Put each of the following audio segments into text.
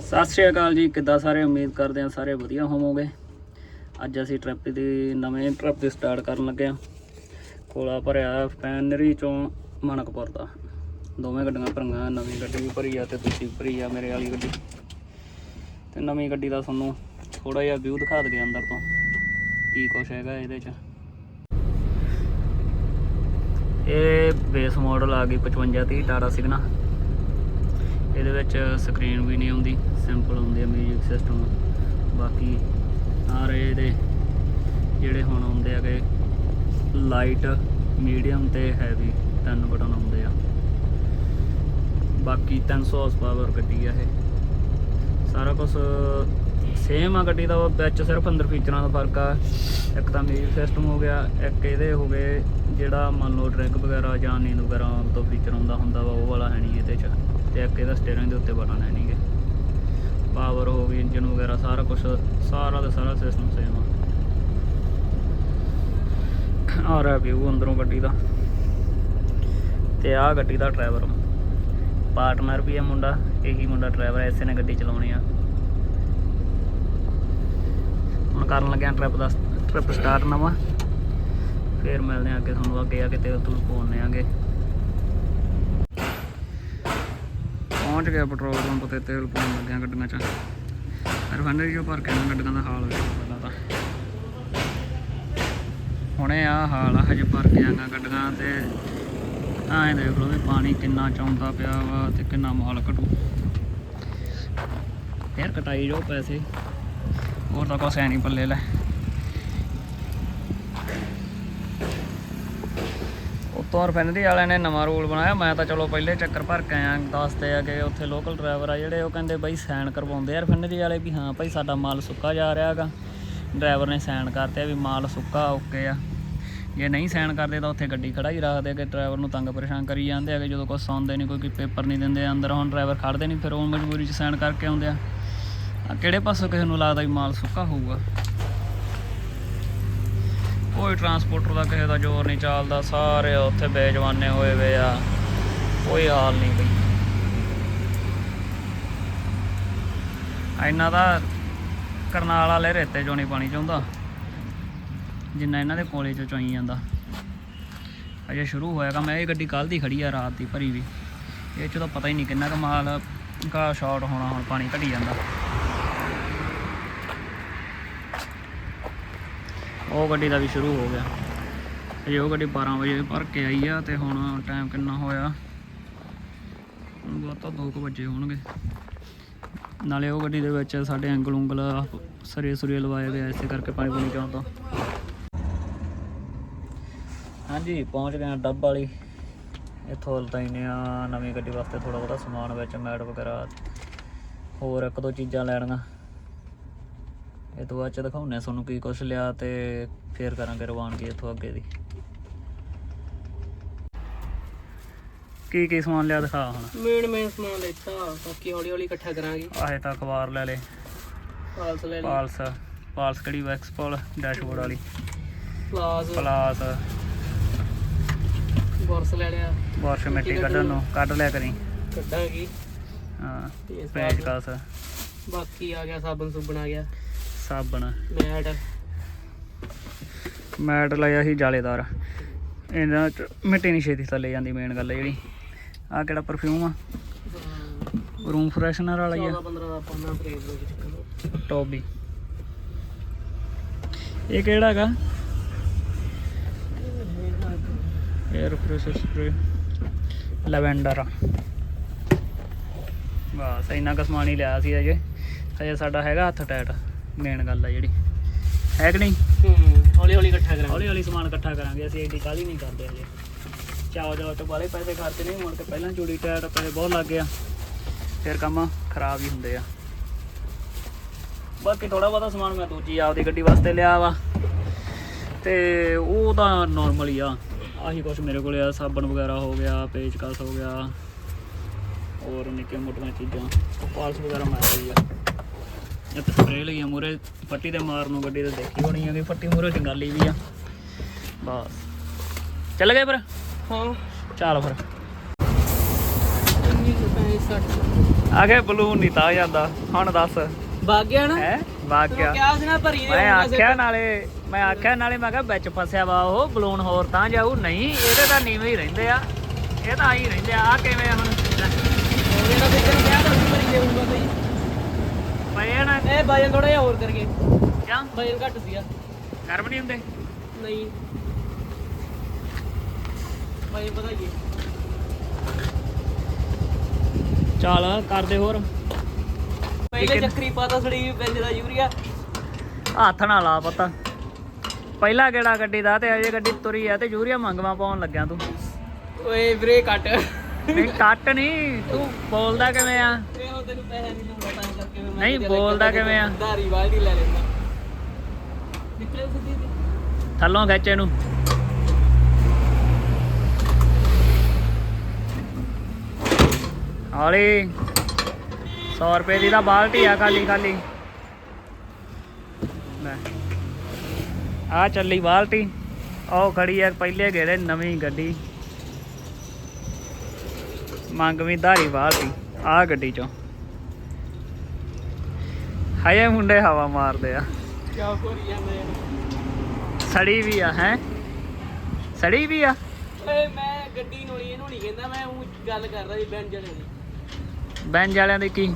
ਸਤਿ ਸ਼੍ਰੀ ਅਕਾਲ ਜੀ, ਕਿੱਦਾਂ ਸਾਰੇ? ਉਮੀਦ ਕਰਦੇ ਹਾਂ ਸਾਰੇ ਵਧੀਆ ਹੋਵੋਗੇ। ਅੱਜ ਅਸੀਂ ਟ੍ਰਿਪ ਦੀ, ਨਵੇਂ ਟ੍ਰਿਪ ਦੀ ਸਟਾਰਟ ਕਰਨ ਲੱਗੇ ਹਾਂ। ਕੋਲਾ ਭਰਿਆ ਫੈਨਰੀ ਚੋਂ ਮਣਕਪੁਰ ਦਾ। ਦੋਵੇਂ ਗੱਡੀਆਂ ਭਰੀਆਂ, ਨਵੀਂ ਗੱਡੀ ਵੀ ਭਰੀ ਆ ਤੇ ਦੂਜੀ ਭਰੀ ਆ ਮੇਰੇ ਵਾਲੀ ਗੱਡੀ। ਤੇ ਨਵੀਂ ਗੱਡੀ ਦਾ ਤੁਹਾਨੂੰ ਥੋੜਾ ਜਿਹਾ ਵਿਊ ਦਿਖਾ ਦਈਏ ਅੰਦਰ ਤੋਂ, ਕੀ ਕੁਛ ਹੈਗਾ ਇਹਦੇ 'ਚ। ਇਹ ਬੇਸ ਮਾਡਲ ਆ ਗਈ 5530 ਟਾਟਾ ਸਿਗਨਾ ਇਹਦੇ ਵਿੱਚ ਸਕਰੀਨ ਵੀ ਨਹੀਂ ਆਉਂਦੀ ਸਿੰਪਲ ਆਉਂਦੀ ਆ ਮਿਊਜ਼ਿਕ ਸਿਸਟਮ ਬਾਕੀ ਆ ਰਹੇ ਇਹਦੇ ਜਿਹੜੇ ਹੁਣ ਆਉਂਦੇ ਹੈਗੇ ਲਾਈਟ ਮੀਡੀਅਮ ਤੇ ਹੈਵੀ ਤਿੰਨ ਬਟਨ ਆਉਂਦੇ ਆ। ਬਾਕੀ 300 ਹਾਰਸ ਪਾਵਰ ਗੱਡੀ ਆ ਇਹ। ਸਾਰਾ ਕੁਝ ਸੇਮ ਆ ਗੱਡੀ ਦਾ ਵਿੱਚ ਸਿਰਫ ਅੰਦਰ ਫੀਚਰਾਂ ਦਾ ਫ਼ਰਕ ਆ। ਇੱਕ ਤਾਂ ਮਿਊਜ਼ਿਕ ਸਿਸਟਮ ਹੋ ਗਿਆ, ਇੱਕ ਇਹਦੇ ਹੋ ਗਏ, ਜਿਹੜਾ ਮੰਨ ਲਓ ਡਰਿੰਕ ਵਗੈਰਾ ਜਾਂ ਨੀਂਦ ਵਗੈਰਾ ਤੋਂ ਫੀਚਰ ਆਉਂਦਾ ਹੁੰਦਾ ਵਾ, ਉਹ ਵਾਲਾ ਹੈ ਨਹੀਂ ਇਹਦੇ 'ਚ। ਤੇ ਇੱਕ ਇਹਦਾ ਸਟੀਅਰਿੰਗ ਦੇ ਉੱਤੇ ਬਟਨ ਹੈ ਨਹੀਂਗੇ ਪਾਵਰ ਹੋ ਗਈ ਇੰਜਨ ਵਗੈਰਾ, ਸਾਰਾ ਕੁਝ ਸਾਰਾ ਦਾ ਸਾਰਾ ਸਿਸਟਮ ਸੇਮ ਆ। ਆ ਰਿਹਾ ਵਿਊ ਅੰਦਰੋਂ ਗੱਡੀ ਦਾ। ਤੇ ਆ ਗੱਡੀ ਦਾ ਡਰਾਈਵਰ ਪਾਰਟਨਰ ਵੀ ਹੈ ਮੁੰਡਾ, ਇਹੀ ਮੁੰਡਾ ਡਰਾਈਵਰ ਹੈ ਇਸੇ ਨੇ ਗੱਡੀ ਚਲਾਉਣੀ ਆ। ਹੁਣ ਕਰਨ ਲੱਗਿਆ ਆ ਟ੍ਰਿਪ ਦਾ ਟ੍ਰਿਪ ਸਟਾਰਟ ਨਵਾਂ। ਫੇਰ ਮਿਲਦੇ ਆ ਅੱਗੇ ਤੁਹਾਨੂੰ, ਅੱਗੇ ਆ ਕੇ ਤੇਲ ਤੂਲ ਪਾਉਣੇ ਆਂਗੇ। ਪਹੁੰਚ ਗਿਆ ਪੈਟਰੋਲ ਪੰਪ ਤੇ ਤੇਲ ਪਾਉਣ ਲੱਗਿਆ ਗੱਡੀਆਂ 'ਚ। ਰਿਫਾਈਨਰੀ ਚੋਂ ਭਰ ਕੇ ਆਉਣਾ ਗੱਡੀਆਂ ਦਾ ਹਾਲ ਵੇਖੋ ਪਹਿਲਾਂ ਤਾਂ। ਹੁਣੇ ਆ ਹਾਲ ਆ, ਹਜੇ ਭਰ ਕੇ ਆਂਗਾ ਗੱਡੀਆਂ ਤੇ ਐਂ ਦੇਖ ਲਓ ਵੀ ਪਾਣੀ ਕਿੰਨਾ ਚੌਂਦਾ ਪਿਆ ਵਾ ਤੇ ਕਿੰਨਾ ਮਾਲ ਘਟੂ। ਫੇਰ ਕਟਾਈ ਜੋ ਪੈਸੇ, ਹੋਰ ਤਾਂ ਕੁਛ ਹੈ ਨਹੀਂ ਪੱਲੇ ਲੈ। ਉੱਤੋਂ ਰਿਫਾਈਨਰੀ ਵਾਲਿਆਂ ਨੇ ਨਵਾਂ ਰੂਲ ਬਣਾਇਆ। ਮੈਂ ਤਾਂ ਚਲੋ ਪਹਿਲੇ ਚੱਕਰ ਭਰ ਕੇ ਆਇਆ, ਦੱਸਦੇ ਆ ਕਿ ਉੱਥੇ ਲੋਕਲ ਡਰਾਈਵਰ ਆ ਜਿਹੜੇ, ਉਹ ਕਹਿੰਦੇ ਬਈ ਸਾਈਨ ਕਰਵਾਉਂਦੇ ਆ ਰਿਫਾਈਨਰੀ ਵਾਲੇ ਵੀ, ਹਾਂ ਭਾਈ ਸਾਡਾ ਮਾਲ ਸੁੱਕਾ ਜਾ ਰਿਹਾ ਹੈਗਾ। ਡਰਾਈਵਰ ਨੇ ਸਾਈਨ ਕਰਤੇ ਆ ਵੀ ਮਾਲ ਸੁੱਕਾ ਓਕੇ ਆ। ਜੇ ਨਹੀਂ ਸਾਈਨ ਕਰਦੇ ਤਾਂ ਉੱਥੇ ਗੱਡੀ ਖੜਾ ਹੀ ਰੱਖਦੇ ਕਿ ਡਰਾਈਵਰ ਨੂੰ ਤੰਗ ਪਰੇਸ਼ਾਨ ਕਰੀ ਜਾਂਦੇ ਆ ਕਿ ਜਦੋਂ ਕੋਈ ਸੌਂਦੇ ਨਹੀਂ, ਕੋਈ ਪੇਪਰ ਨਹੀਂ ਦਿੰਦੇ, ਅੰਦਰ ਹੁਣ ਡਰਾਈਵਰ ਖੜਦੇ ਨਹੀਂ, ਫਿਰ ਉਹ ਮਜਬੂਰੀ 'ਚ ਸਾਈਨ ਕਰਕੇ ਆਉਂਦੇ ਆ। ਆ ਕਿਹੜੇ ਪਾਸੋਂ ਕਿਸੇ ਨੂੰ ਲੱਗਦਾ ਵੀ ਮਾਲ ਸੁੱਕਾ ਹੋਊਗਾ? ਕੋਈ ਟਰਾਂਸਪੋਰਟਰ ਦਾ ਕਿਸੇ ਦਾ ਜ਼ੋਰ ਨਹੀਂ ਚੱਲਦਾ, ਸਾਰੇ ਉੱਥੇ ਬੇਜਵਾਨੇ ਹੋਏ ਵੇ ਆ। ਕੋਈ ਹਾਲ ਨਹੀਂ ਬਈ। ਇੰਨਾ ਦਾ ਕਰਨਾਲ ਵਾਲੇ ਰੇਤੇ ਚੋਂ ਨਹੀਂ ਪਾਣੀ ਚਾਹੁੰਦਾ ਜਿੰਨਾ ਇਹਨਾਂ ਦੇ ਕੋਲੇ ਚੋਂ ਚੋਈ ਜਾਂਦਾ। ਅਜੇ ਸ਼ੁਰੂ ਹੋਇਆ ਕੰਮ, ਇਹ ਗੱਡੀ ਕੱਲ ਦੀ ਖੜੀ ਆ, ਰਾਤ ਦੀ ਭਰੀ ਵੀ। ਇਹ ਚ ਤਾਂ ਪਤਾ ਹੀ ਨਹੀਂ ਕਿੰਨਾ ਕੁ ਮਾਲ ਕਾ ਸ਼ਾਰਟ ਹੋਣਾ, ਹੁਣ ਪਾਣੀ ਘਟੀ ਜਾਂਦਾ। ਉਹ ਗੱਡੀ ਦਾ ਵੀ ਸ਼ੁਰੂ ਹੋ ਗਿਆ। ਅਜੇ ਉਹ ਗੱਡੀ 12 ਵਜੇ ਭਰ ਕੇ ਆਈ ਆ ਤੇ ਹੁਣ ਟਾਈਮ ਕਿੰਨਾ ਹੋਇਆ? ਹੁਣ ਬਹੁਤ 2 ਵਜੇ ਹੋਣਗੇ। ਨਾਲੇ ਉਹ ਗੱਡੀ ਦੇ ਵਿੱਚ ਸਾਡੇ ਐਂਗਲ ਉਂਗਲ ਸਰੇ ਸੁਰੇ ਲਵਾਏ ਗਏ ਆ, ਕਰਕੇ ਪਾਣੀ ਪੂਣੀ ਚਾਹੁੰਦਾ ਹਾਂਜੀ ਪਹੁੰਚ ਗਏ ਡੱਬ ਵਾਲੀ। ਇੱਥੋਂ ਲਤਾਈਨੇ ਆ ਨਵੀਂ ਗੱਡੀ ਵਾਸਤੇ ਥੋੜਾ ਬਹੁਤਾ ਸਮਾਨ ਵਿੱਚ ਮੈਟ ਵਗੈਰਾ ਹੋਰ ਇੱਕ ਦੋ ਚੀਜ਼ਾਂ ਲੈਣੀਆਂ। ਇਹ ਤੋਂ ਬਾਅਦ ਚ ਦਿਖਾਉਣੇ ਆ ਤੁਹਾਨੂੰ ਕੀ ਕੁਛ ਲਿਆ ਤੇ ਫੇਰ ਕਰਾਂਗੇ ਰਵਾਨਗੀ ਇੱਥੋਂ ਅੱਗੇ ਦੀ। ਕੀ ਕੀ ਸਮਾਨ ਲਿਆ ਦਿਖਾ ਹੁਣ? ਮੇਨ ਮੇਨ ਸਮਾਨ ਲੈਤਾ ਬਾਕੀ ਹੌਲੀ ਹੌਲੀ ਇਕੱਠਾ ਕਰਾਂਗੇ। ਆਹੇ ਤਾਂ ਅਖਬਾਰ ਲੈ ਲੇ। ਪਾਲਸ ਲੈ ਲਈ ਪਾਲਸ ਪਾਲਸ ਕਿਹੜੀ ਵੈਕਸਪੋਲ ਡੈਸ਼ਬੋਰਡ ਵਾਲੀ। ਪਲਾਸ ਪਲਾਸ ਬੋਰਸ ਲੈ ਲਿਆ। ਵਾਸ਼ ਮਿੱਟੀ ਕੱਢਣ ਨੂੰ। ਕੱਢ ਲਿਆ ਕਰੀ। ਕੱਢਾਂਗੀ। ਹਾਂ ਤੇ ਪੇਜ ਕਸ। ਬਾਕੀ ਆ ਗਿਆ ਸਾਬਣ ਸੁਬਣ ਆ ਗਿਆ। ਸਾਬਣ ਮੈਟ। ਮੈਟ ਲਿਆ ਸੀ ਜਾਲੇਦਾਰ। ਇਹਨਾਂ ਚ ਮਿੱਟੀ ਨਹੀਂ ਛੇਤੀ ਥੱਲੇ ਜਾਂਦੀ ਮੇਨ ਗੱਲ ਹੈ ਜਿਹੜੀ। ਆ ਕਿਹੜਾ ਪਰਫਿਊਮ ਆ? ਰੂਮ ਫਰੈਸ਼ਨਰ ਵਾਲਾ ਹੀ ਆ। 14 15 ਦਾ ਪੰਨਾ ਫਰੇਜ਼ ਦੇ ਵਿੱਚ ਟੋਬੀ ਇਹ ਕਿਹੜਾ ਹੈਗਾ? 에ਅਰ ਫਰੈਸ਼ ਸਪਰੇ ਲਵੈਂਡਰ ਬਸ ਇੰਨਾ ਕੁ ਸਮਾਨ ਹੀ ਲਿਆ ਸੀ ਅਜੇ। ਅਜੇ ਸਾਡਾ ਹੈਗਾ ਹੱਥ ਟੈਟ ਮੇਨ ਗੱਲ ਆ ਜਿਹੜੀ। ਹੈ ਕਿ ਨਹੀਂ? ਹੂੰ ਹੌਲੀ ਹੌਲੀ ਇਕੱਠਾ ਕਰਾਂਗੇ। ਹੌਲੀ ਹੌਲੀ ਸਮਾਨ ਇਕੱਠਾ ਕਰਾਂਗੇ ਅਸੀਂ ਐਡੀ ਕਾਹਲੀ ਨਹੀਂ ਕਰਦੇ ਅਜੇ ਚਾਓ ਚਾਓ ਚ ਬਾਲੇ ਪੈਸੇ ਖਰਚ ਨਹੀਂ ਮੁੜ ਕੇ ਪਹਿਲਾਂ ਚੂੜੀ ਟੈਟ ਪੈਸੇ ਬਹੁਤ ਲੱਗ ਗਿਆ। ਫਿਰ ਕੰਮ ਖਰਾਬ ਹੀ ਹੁੰਦੇ ਆ। ਬਾਕੀ ਥੋੜਾ ਬਹੁਤਾ ਸਮਾਨ ਮੈਂ ਦੂਜੀ ਆਪਦੀ ਗੱਡੀ ਵਾਸਤੇ ਲਿਆ ਵਾ। ਤੇ ਉਹ ਤਾਂ ਨਾਰਮਲ ਹੀ ਆ। ਆਹੀ ਕੁਛ ਮੇਰੇ ਕੋਲ ਆ ਸਾਬਣ ਵਗੈਰਾ ਹੋ ਗਿਆ ਪੇਚਕਸ ਹੋ ਗਿਆ। ਹੋਰ ਨਿੱਕੇ ਮੋਟੀਆਂ ਚੀਜ਼ਾਂ ਪਾਲਸ ਵਗੈਰਾ ਮੈਂ ਲਈ ਆ। ਇੱਕ ਸਪਰੇ ਲਈ ਆ ਮੂਰੇ ਫੱਟੀ ਤੇ ਮਾਰਨ ਨੂੰ ਗੱਡੀ ਤੇ ਦੇਖੀ ਹੋਣੀ ਆ ਕਿ ਫੱਟੀ ਮੂਰੇ ਜੰਗਾਲੀ ਵੀ ਆ। ਬਸ। ਚੱਲ ਗਏ ਫਿਰ? ਹਾਂ। ਚੱਲ ਫਿਰ। 19 60 ਆਗੇ ਬਲੂਨ ਨਹੀਂ ਤਾਂ ਜਾਂਦਾ। ਹੁਣ ਦੱਸ। ਵਗ ਗਿਆ ਨਾ? ਹੈ? ਵਾਗ ਤੈਨੂੰ ਗਿਆ ਕਿਹਾ ਸੀ ਨਾ ਭਰੀ ਦੇ ਮੈਂ ਆਖਿਆ। ਨਾਲੇ ਮੈਂ ਆਖਿਆ ਨਾਲੇ ਮੈਂ ਕਿਹਾ ਵਿੱਚ ਫਸਿਆ ਵਾ ਉਹ ਬਲੂਨ ਹੋਰ ਤਾਂ ਜਾਊ। ਨਹੀਂ ਇਹਦੇ ਤਾਂ ਨੀਵੇਂ ਹੀ ਰਹਿੰਦੇ ਆ। ਇਹ ਤਾਂ ਆਈ ਰਹਿੰਦੇ ਆ। ਆਹ ਕਿਵੇਂ ਆ ਹੁਣ ਉਹਦੇ ਨਾਲ ਫਿਰ ਤੈਨੂੰ ਕਿਹਾ ਤਾਂ ਸੀ ਭਰੀ ਦੇ ਹੋਊਗਾ ਸਹੀ ਪਏ ਨਾ ਇਹ ਵਜਨ ਥੋੜਾ ਜਿਹਾ ਹੋਰ ਕਰਕੇ। ਜਾਂ ਵਜਨ ਘੱਟ ਸੀਗਾ। ਗਰਮ ਨਹੀਂ ਹੁੰਦੇ? ਨਹੀਂ। ਕੀ ਹੈ? ਚੱਲ ਕਰਦੇ ਹੋਰ। ਪਹਿਲੇ ਚੱਕਰੀ ਪਾਤਾ ਸੜੀ ਪੈਂਜ ਦਾ ਯੂਰੀਆ। ਹੱਥ ਨਾਲ ਲਾ ਪਤਾ। ਪਹਿਲਾ ਗੇੜਾ ਗੱਡੀ ਦਾ ਤੇ ਅਜੇ ਗੱਡੀ ਤੁਰੀ ਆ ਤੇ ਯੂਰੀਆ ਮੰਗਵਾ ਪਾਉਣ ਲੱਗਿਆ ਤੂੰ। ਓਏ ਵੀਰੇ ਕੱਟ। ਨਹੀਂ ਕੱਟ ਨਹੀਂ। ਤੂੰ ਬੋਲਦਾ ਕਿਵੇਂ ਆ? ਇਹ ਤੈਨੂੰ ਪੈਸੇ ਨਹੀਂ ਨਹੀਂ, ਬੋਲਦਾ ਕਿਵੇਂ ਆ? ਧਾਰੀ ਬਾਲਟੀ ਲੈ ਲੈਂਦਾ। ਨਿਕਲੇ ਸਿੱਧੀ ਦੀ ਥੱਲੋਂ ਖਿੱਚ ਇਹਨੂੰ। ਹੌਲੀ। 100 ਰੁਪਏ ਦੀ ਤਾਂ ਬਾਲਟੀ ਆ ਖਾਲੀ ਖਾਲੀ। ਲੈ। ਆ ਚੱਲੀ ਬਾਲਟੀ। ਉਹ ਖੜੀ ਆ ਪਹਿਲੇ ਗੇੜੇ ਨਵੀਂ ਗੱਡੀ। ਮੰਗਵੀਂ ਧਾਰੀ ਬਾਲਟੀ ਆ ਗੱਡੀ ਚੋਂ। ਹਾਏ ਮੁੰਡੇ ਹਵਾ ਮਾਰਦੇ ਆ। ਕਿਆ ਕੋਰੀ ਜਾਂਦੇ ਸੜੀ ਵੀ ਆ ਹੈ? ਸੜੀ ਵੀ ਆ? ਓਏ ਮੈਂ ਗੱਡੀ ਨੋਲੀ ਇਹਨੂੰ ਨਹੀਂ ਕਹਿੰਦਾ ਮੈਂ ਉਹ ਗੱਲ ਕਰਦਾ ਸੀ ਬੈਂਜ ਵਾਲਿਆਂ ਦੀ। ਬੈਂਜ ਵਾਲਿਆਂ ਦੀ ਕੀ?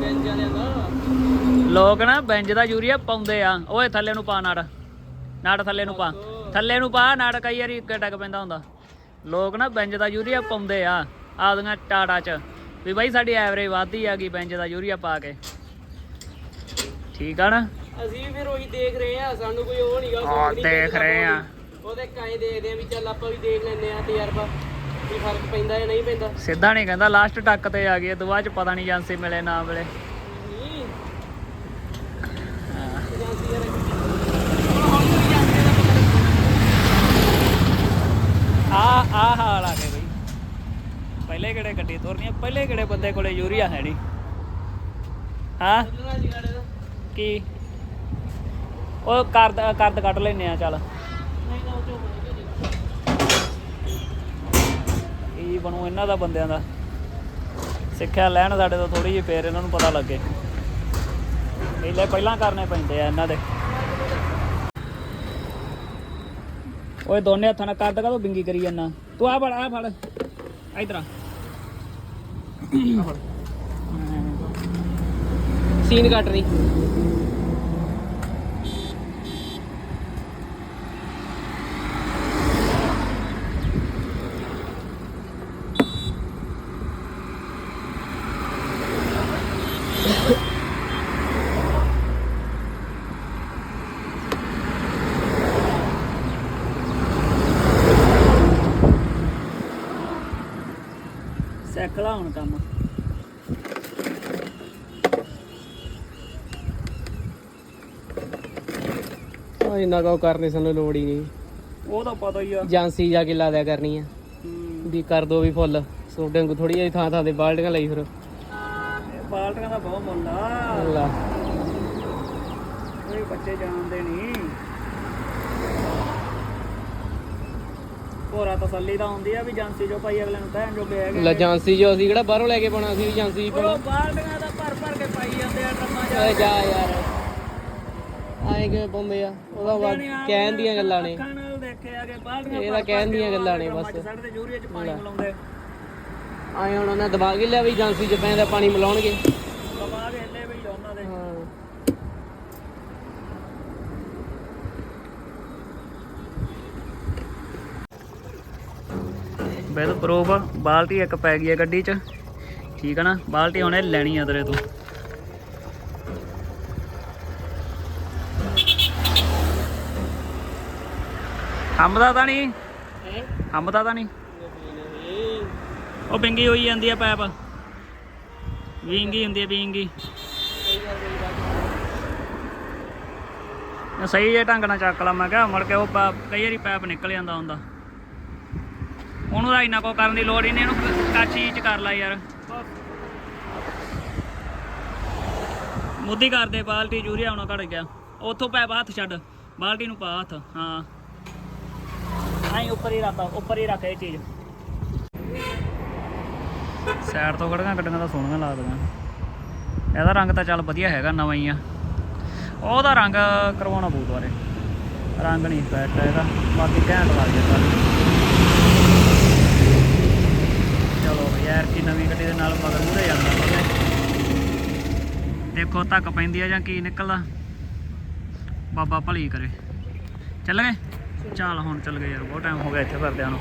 ਬੈਂਜ ਵਾਲਿਆਂ ਦਾ। ਲੋਕ ਨਾ ਬੈਂਜ ਦਾ ਯੂਰੀਆ ਪਾਉਂਦੇ ਆ। ਓਏ ਥੱਲੇ ਨੂੰ ਪਾ ਨਾੜ। ਨਾੜ ਥੱਲੇ ਨੂੰ ਪਾ। ਥੱਲੇ ਨੂੰ ਪਾ ਨਾੜ ਕਈ ਵਾਰੀ ਡੱਗ ਪੈਂਦਾ ਹੁੰਦਾ। ਲੋਕ ਨਾ ਬੈਂਜ ਦਾ ਯੂਰੀਆ ਪਾਉਂਦੇ ਆ ਆਪਦੀਆਂ ਟਾਟਾ ਚ। ਵੀ ਬਾਈ ਸਾਡੀ ਐਵਰੇਜ ਵੱਧਦੀ ਆ ਗਈ ਬੈਂਜ ਦਾ ਯੂਰੀਆ ਪਾ ਕੇ। ਠੀਕ ਆ ਨਾ? ਅਸੀਂ ਵੀ ਫਿਰ ਉਹੀ ਦੇਖ ਰਹੇ ਆ ਸਾਨੂੰ ਕੋਈ ਉਹ ਨਹੀਂਗਾ ਹਾਂ, ਦੇਖ ਰਹੇ ਆ। ਉਹਦੇ ਕਾਏ ਦੇਖਦੇ ਆ ਵੀ ਚੱਲ ਆਪਾਂ ਵੀ ਦੇਖ ਲੈਂਦੇ ਆ ਤਜਰਬਾ ਵੀ ਫ਼ਰਕ ਪੈਂਦਾ ਜਾਂ ਨਹੀਂ ਪੈਂਦਾ। ਸਿੱਧਾ ਨਹੀਂ ਕਹਿੰਦਾ ਲਾਸਟ ਟੱਕ ਤੇ ਆ ਗਈ ਦੁਆ ਚ ਪਤਾ ਨਹੀਂ ਏਜੰਸੀ ਮਿਲੇ ਨਾ ਮਿਲੇ। ਆ ਆ ਹਾਲ ਆ ਗਏ ਬਈ। ਪਹਿਲੇ ਕਿਹੜੇ ਗੱਡੀ ਤੁਰਨੀ ਪਹਿਲੇ ਕਿਹੜੇ ਬੰਦੇ ਕੋਲੇ ਯੂਰੀਆ ਹੈ ਨਹੀਂ? ਹਾਂ? ਕੀ ਉਹ ਕਰਦ ਕਰਦ ਕੱਢ ਲੈਨੇ ਆ, ਚੱਲ। ਨਹੀਂ ਬਣੂ ਇਹਨਾਂ ਦਾ ਬੰਦਿਆਂ ਦਾ। ਸਿੱਖਿਆ ਲੈਣ ਸਾਡੇ ਤੋਂ ਥੋੜੀ ਜਿਹੀ, ਫੇਰ ਇਹਨਾਂ ਨੂੰ ਪਤਾ ਲੱਗੇ। ਪਹਿਲੇ ਪਹਿਲਾਂ ਕਰਨੇ ਪੈਂਦੇ ਆ ਇਹਨਾਂ ਦੇ। ਓਏ, ਦੋਨੇ ਹੱਥਾਂ ਨਾਲ ਕਰਦ ਕਾ ਬਿੰਗੀ ਕਰੀ ਜਾਂਦਾ? ਤੂੰ ਆ ਫੜ ਆ ਫੜ। ਇਧਰ ਆ। ਸੀਨ ਕੱਟ ਰਹੀ। ਸਿੱਖ ਲਾ ਹੁਣ ਕੰਮ ਉਹ ਇੰਨਾ ਕੋ ਕਰਨੇ ਸਾਨੂੰ ਲੋੜ ਹੀ ਨਹੀਂ। ਉਹ ਤਾਂ ਪਤਾ ਹੀ ਆ। ਏਜੰਸੀ ਜਾ ਕੇ ਲਾ ਦਿਆ ਕਰਨੀ ਆ। ਵੀ ਕਰ ਦੋ ਵੀ ਫੁੱਲ। ਸੋਡੇ ਨੂੰ ਥੋੜੀ ਜਿਹੀ ਥਾਂ ਥਾਂ ਤੇ ਬਾਲਟੀਆਂ ਲਈ ਫਿਰ। ਇਹ ਬਾਲਟੀਆਂ ਦਾ ਬਹੁਤ ਮੁੱਲ ਆ। ਅੱਲਾ। ਕੋਈ ਬੱਚੇ ਜਾਣਦੇ ਨਹੀਂ। ਹੋਰਾ ਤਸੱਲੀ ਤਾਂ ਹੁੰਦੀ ਆ ਵੀ ਏਜੰਸੀ ਜੋ ਭਾਈ ਅਗਲੇ ਨੂੰ ਕਹਿਣ ਜੋਗੇ ਹੈਗੇ ਲੈ ਏਜੰਸੀ ਜੋ ਅਸੀਂ ਕਿਹੜਾ ਬਾਹਰੋਂ ਲੈ ਕੇ ਪਾਉਣਾ ਸੀ ਏਜੰਸੀ ਉਹ ਬਾਲਟੀਆਂ ਦਾ ਭਰ ਭਰ ਕੇ ਪਾਈ ਜਾਂਦੇ ਆ ਡਰਮਾਂ ਚ ਓਏ ਜਾ ਯਾਰ। ਆਏ ਕਿਵੇਂ ਪਾਉਂਦੇ ਆ? ਉਹਦਾ ਵਾ- ਕਹਿਣ ਦੀਆਂ ਗੱਲਾਂ ਨੇ। ਅੱਖਾਂ ਨਾਲ ਕਹਿਣ ਦੀਆਂ ਗੱਲਾਂ ਨੇ ਬਸ। ਸਾਡੇ ਤੇ ਯੂਰੀਆ ਚ ਪਾਣੀ ਮਿਲਾਉਂਦੇ ਆਏ ਹੁਣ ਉਹਨਾਂ ਦਿਮਾਗ ਹੀ ਲਿਆ ਵੀ ਏਜੰਸੀ 'ਚ ਪੈਂਦਾ ਪਾਣੀ ਮਿਲਾਉਣਗੇ। ਦਬਾ ਦੇ ਹਿੱਲੇ ਵੀ ਉਹਨਾਂ ਦੇ ਹਾਂ। ਬਿਲ ਪ੍ਰੂਫ ਬਾਲਟੀ ਇੱਕ ਪੈ ਗਈ ਹੈ ਗੱਡੀ 'ਚ। ਠੀਕ ਹੈ ਨਾ? ਬਾਲਟੀ ਹੁਣੇ ਲੈਣੀ ਆ ਤੇਰੇ ਤੋਂ। ਹੰਮਦਾ ਤਾਂ ਨਹੀਂ? ਹੈ? ਹੰਮਦਾ ਤਾਂ ਨਹੀਂ? ਉਹ ਬਿੰਗੀ ਹੋਈ ਜਾਂਦੀ ਆ ਪੈਪ। ਵਿੰਗੀ ਹੁੰਦੀ ਆ ਵਿੰਗੀ ਸਹੀ ਜੇ ਢੰਗ ਨਾਲ ਚੱਕ ਲਾ ਮੈਂ ਕਿਹਾ ਮੁੜ ਕੇ ਉਹ ਕਈ ਵਾਰੀ ਪੈਪ ਨਿਕਲ ਜਾਂਦਾ ਹੁੰਦਾ। ਉਹਨੂੰ ਤਾਂ ਇੰਨਾ ਕੋ ਕਰਨ ਦੀ ਲੋੜ ਹੀ ਨਹੀਂ ਇਹਨੂੰ ਕਾਚੀ ਚ ਕਰ ਲੈ ਯਾਰ। ਮੁੱਦੀ ਕਰਦੇ ਬਾਲਟੀ ਯੂਰੀਆ ਹੁਣ ਘੜ ਗਿਆ। ਉੱਥੋਂ ਪੈਪ ਹੱਥ ਛੱਡ ਬਾਲਟੀ ਨੂੰ ਪਾ ਹੱਥ ਹਾਂ। ਆਈ ਉੱਪਰ ਹੀ ਰੱਖ, ਉੱਪਰ ਹੀ ਰੱਖ ਇਹ ਚੀਜ਼। ਸਾਈਡ ਤੋਂ ਖੜੀਆਂ ਗੱਡੀਆਂ ਤਾਂ ਸੋਹਣੀਆਂ ਲੱਗਦੀਆਂ। ਇਹਦਾ ਰੰਗ ਤਾਂ ਚੱਲ ਵਧੀਆ ਹੈਗਾ, ਨਵਾਂ ਹੀ ਆ। ਉਹਦਾ ਰੰਗ ਕਰਵਾਉਣਾ ਪਊ ਦੁਆਰੇ ਰੰਗ ਨਹੀਂ ਸੈੱਟ ਇਹਦਾ। ਬਾਕੀ ਘੈਂਟ ਲੱਗ ਜਾਂਦਾ ਚਲੋ ਬਈ ਯਾਰ, ਕੀ ਨਵੀਂ ਗੱਡੀ ਦੇ ਨਾਲ ਮਗਰ ਮੂਰੇ ਜਾਂਦਾ ਉਹਦੇ ਦੇਖੋ, ਧੱਕ ਪੈਂਦੀ ਆ ਜਾਂ ਕੀ ਨਿਕਲਦਾ। ਬਾਬਾ ਭਲੀ ਕਰੇ। ਚੱਲ ਗਏ ਚੱਲ ਹੁਣ ਚੱਲ ਗਏ ਯਾਰ ਬਹੁਤ ਟਾਈਮ ਹੋ ਗਿਆ ਇੱਥੇ ਫਿਰਦਿਆਂ ਨੂੰ।